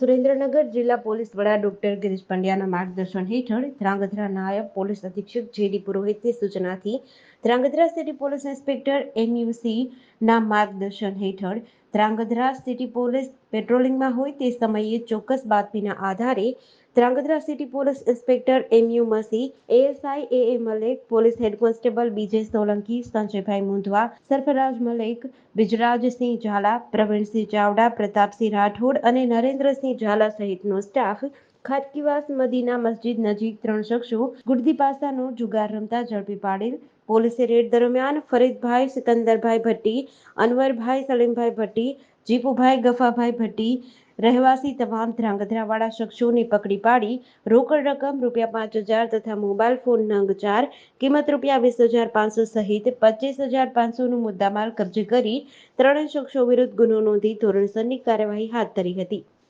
સુરેન્દ્રનગર જિલ્લા પોલીસ વડા ડોક્ટર ગિરીશ પંડ્યાના માર્ગદર્શન હેઠળ ધ્રાંગધ્રા નાયબ પોલીસ અધિક્ષક જેડી પુરોહિતની સૂચનાથી Dhrangadhra city police inspector MUC ના માર્ગદર્શન હેઠળ ધ્રાંગધ્રા સિટી પોલીસ પેટ્રોલિંગમાં હોય તે સમયે ચોક્કસ બાતમીના આધારે Dhrangadhra city police inspector MU મસી, ASI A A Malek, police head constable BJ Solanki, સંજયભાઈ મુંધવા, સરફરાજ મલેક, બિજરાજસિંહ ઝાલા, પ્રવીણસિંહ ચાવડા, પ્રતાપસિંહ રાઠોડ અને નરેન્દ્રસિંહ ઝાલા સહિતનો સ્ટાફ ખાટકીવાસ મદીના મસ્જિદ નજીક ત્રણ શખ્સો ગુડદી પાસાનો જુગાર રમતા ઝડપી પાડેલ. પોલીસે રેડ દરમિયાન ફરીદભાઈ સિકંદરભાઈ ભટ્ટી, અનવરભાઈ સલીમભાઈ ભટ્ટી જીપુભાઈ ગફાભાઈ ભટ્ટી, રહેવાસી તમામ ધ્રાંગધ્રાવાળા શખ્સોને પકડી પાડી. રોકડ રકમ રૂપિયા પાંચ હજાર તથા મોબાઈલ ફોન નંગ ચાર, કિંમત રૂપિયા વીસ હજાર પાંચસો સહિત પચીસ હજાર પાંચસોનું મુદ્દામાલ કબજે કરી ત્રણેય શખ્સો વિરુદ્ધ ગુનો નોંધી ધોરણસરની કાર્યવાહી હાથ ધરી હતી.